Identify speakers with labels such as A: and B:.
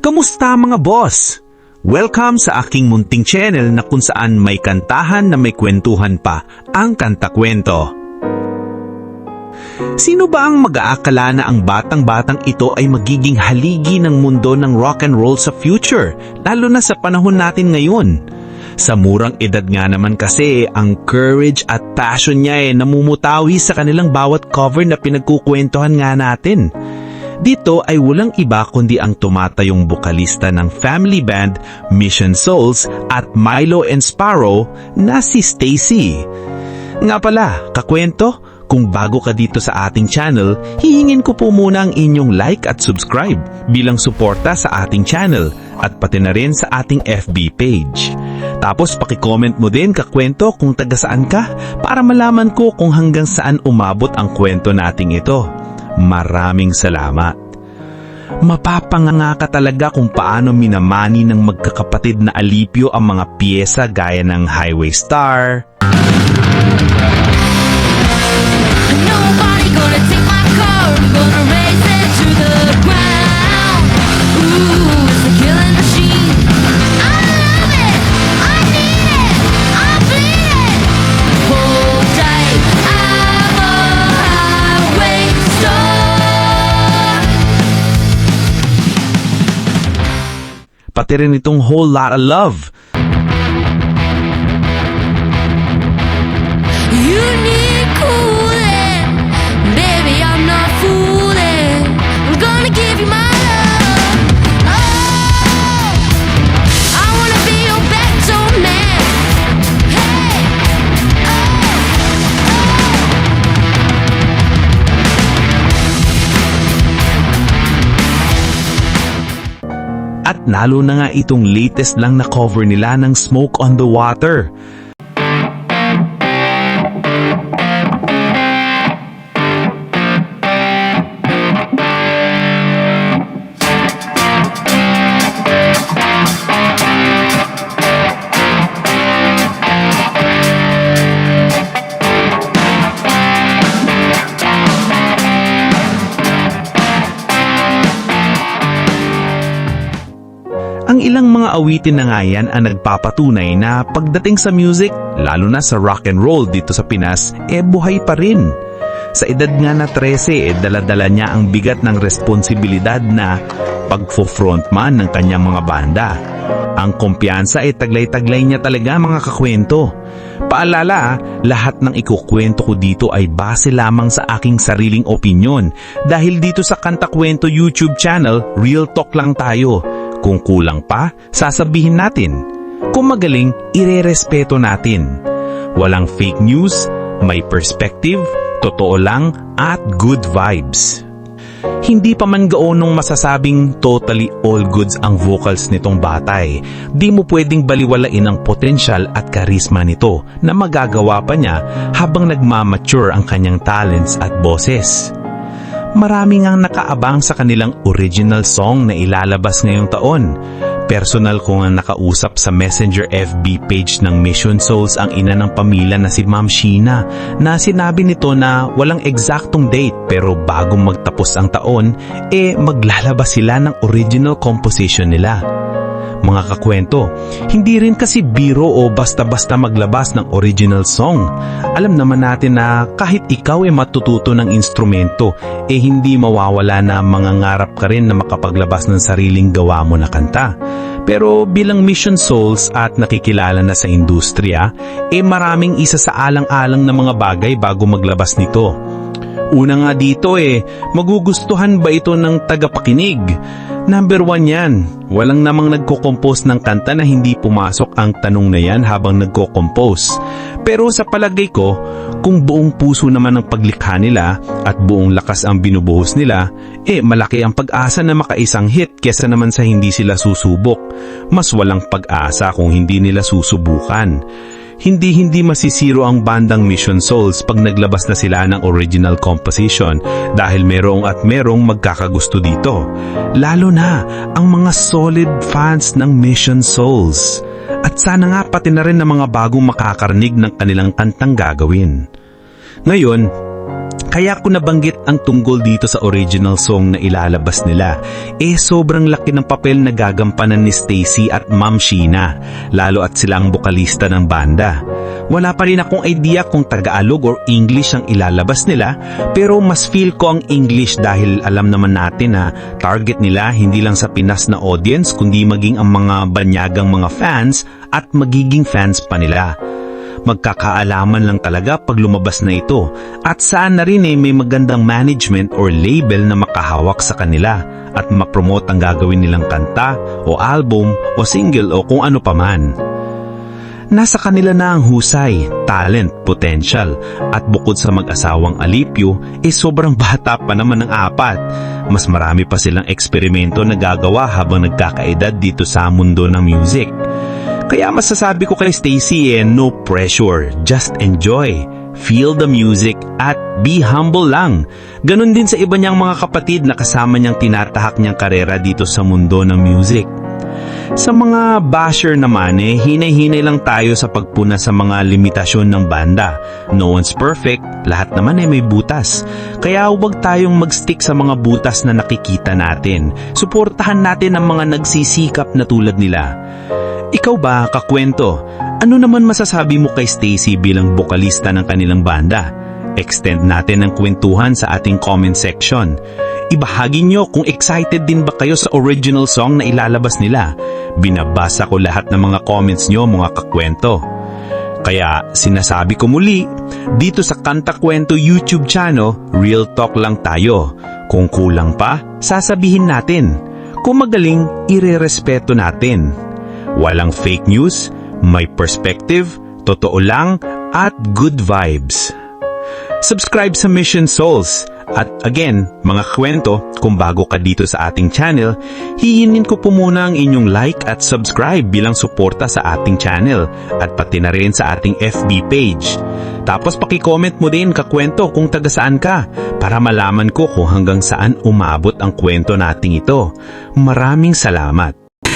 A: Kumusta mga boss? Welcome sa aking munting channel na kung saan may kantahan na may kwentuhan pa, ang Kanta Kwento. Sino ba ang mag-aakala na ang batang-batang ito ay magiging haligi ng mundo ng rock and roll sa future, lalo na sa panahon natin ngayon? Sa murang edad nga naman kasi, ang courage at passion niya ay namumutawi sa kanilang bawat cover na pinagkukwentuhan nga natin. Dito ay walang iba kundi ang tumatayong bukalista ng family band Mission Souls at Milo and Sparrow na si Stacy. Nga pala, kakwento, kung bago ka dito sa ating channel, hihingin ko po muna ang inyong like at subscribe bilang suporta sa ating channel at pati na rin sa ating FB page. Tapos pakicomment mo din kakwento kung taga saan ka para malaman ko kung hanggang saan umabot ang kwento nating ito. Maraming salamat. Mapapanganga ka talaga kung paano minamani ng magkakapatid na alipyo ang mga piyesa gaya ng Highway Star,
B: Nobody gonna take my car. Gonna
A: pati rin itong Whole Lotta Love. At nalo na nga itong latest lang na cover nila ng Smoke on the Water. Ang ilang mga awitin na nga yan ang nagpapatunay na pagdating sa music, lalo na sa rock and roll dito sa Pinas, eh buhay pa rin. Sa edad nga na 13, eh daladala niya ang bigat ng responsibilidad na pagfo-frontman ng kanyang mga banda. Ang kumpiyansa ay taglay-taglay niya talaga mga kakwento. Paalala, ah, lahat ng ikukwento ko dito ay base lamang sa aking sariling opinyon dahil dito sa Kanta Kwento YouTube channel, real talk lang tayo. Kung kulang pa, sasabihin natin. Kung magaling, irerespeto natin. Walang fake news, may perspective, totoo lang, at good vibes. Hindi pa man gaonong masasabing totally all goods ang vocals nitong batay. Di mo pwedeng baliwalain ang potensyal at karisma nito na magagawa pa niya habang nagmamature ang kanyang talents at boses. Marami ngang nakaabang sa kanilang original song na ilalabas ngayong taon. Personal ko nga nakausap sa Messenger FB page ng Mission Souls ang ina ng pamilya na si Ma'am Sheena na sinabi nito na walang eksaktong date pero bago magtapos ang taon, eh maglalabas sila ng original composition nila. Mga kakwento, hindi rin kasi biro o basta-basta maglabas ng original song. Alam naman natin na kahit ikaw ay matututo ng instrumento, eh hindi mawawala na mangangarap ka rin na makapaglabas ng sariling gawa mo na kanta. Pero bilang mission souls at nakikilala na sa industriya, eh maraming isa sa alang-alang na mga bagay bago maglabas nito. Una nga dito eh, magugustuhan ba ito ng tagapakinig? Number one yan, walang namang nagko-compose ng kanta na hindi pumasok ang tanong na yan habang nagko-compose. Pero sa palagay ko, kung buong puso naman ang paglikha nila at buong lakas ang binubuhos nila, eh malaki ang pag-asa na makaisang hit kesa naman sa hindi sila susubok. Mas walang pag-asa kung hindi nila susubukan hindi-hindi masisiro ang bandang Mission Souls pag naglabas na sila ng original composition dahil merong at merong magkakagusto dito. Lalo na ang mga solid fans ng Mission Souls. At sana nga pati na rin ng mga bagong makakarinig ng kanilang kantang gagawin. Ngayon, Kaya ko nabanggit ang tunggol dito sa original song na ilalabas nila, eh sobrang laki ng papel na gagampanan ni Stacy at Ma'am Sheena, lalo at sila ang bokalista ng banda. Wala pa rin akong idea kung Tagalog or English ang ilalabas nila, pero mas feel ko ang English dahil alam naman natin na target nila hindi lang sa Pinas na audience kundi maging ang mga banyagang mga fans at magiging fans pa nila magkakaalaman lang talaga pag lumabas na ito at saan na rin eh may magandang management or label na makahawak sa kanila at mapromote ang gagawin nilang kanta o album o single o kung ano paman. Nasa kanila na ang husay, talent, potential at bukod sa mag-asawang alipyo, eh sobrang bata pa naman ng apat. Mas marami pa silang eksperimento na gagawa habang nagkakaedad dito sa mundo ng music. Kaya masasabi ko kay Stacy eh, no pressure, just enjoy. Feel the music at be humble lang. Ganon din sa iba niyang mga kapatid na kasama niyang tinatahak niyang karera dito sa mundo ng music. Sa mga basher naman eh, hinay-hinay lang tayo sa pagpuna sa mga limitasyon ng banda. No one's perfect, lahat naman eh may butas. Kaya huwag tayong magstick sa mga butas na nakikita natin. Suportahan natin ang mga nagsisikap na tulad nila. Ikaw ba, kakwento, ano naman masasabi mo kay Stacy bilang bokalista ng kanilang banda? Extend natin ang kwentuhan sa ating comment section. Ibahagi nyo kung excited din ba kayo sa original song na ilalabas nila. Binabasa ko lahat ng mga comments nyo mga kakwento. Kaya sinasabi ko muli, dito sa Kanta Kwento YouTube channel, real talk lang tayo. Kung kulang pa, sasabihin natin. Kung magaling, irerespeto natin. Walang fake news, may perspective, totoo lang, at good vibes. Subscribe sa Mission Souls. At again, mga kwento, kung bago ka dito sa ating channel, hihinin ko po muna ang inyong like at subscribe bilang suporta sa ating channel at pati na rin sa ating FB page. Tapos pakicomment mo din kakwento kung taga saan ka para malaman ko kung hanggang saan umabot ang kwento nating ito. Maraming salamat.